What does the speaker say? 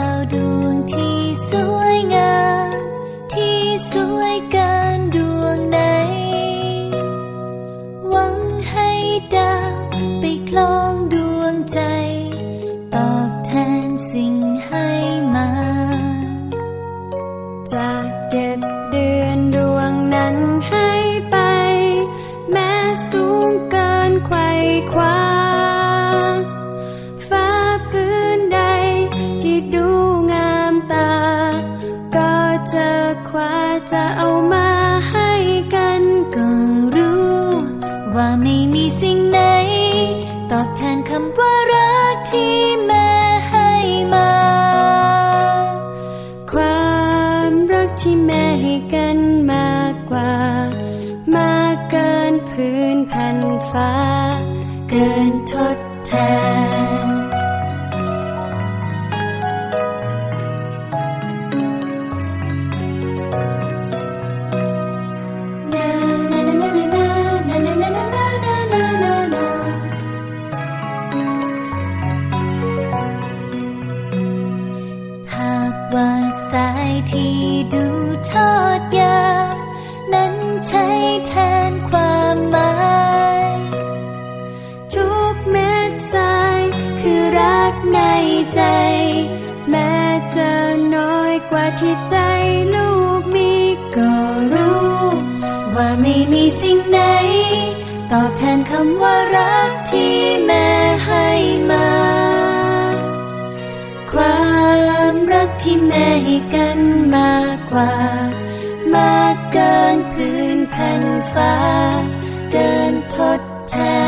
าวดวงที่สวยงาม ที่สวยเกิดวงไหน หวังให้ดาวไปคล้องดวงใจ ตอบแทนสิ่งให้มา จาเจ็ดเดือนดวงนั้นให้ไป แม้สูงเกินไขว่คว้า อบแทนคำว่ารักที่แม่ให้มา ความรักที่แม่ให้กันมากกว่า มากเกินพื้นแผ่นฟ้า เกินทดแทน ว่าสายที่ดูทอดยาว นั้นใช้แทนความหมาย ทุกเม็ดทรายคือรักในใจ แม้จะน้อยกว่าที่ใจลูกมีก็รู้ ว่าไม่มีสิ่งไหน ตอบแทนคำว่ารักที่แม่ ที่แม่กันมากกว่า มากเกินพื้นแผ่นฟ้า เดินทดแทน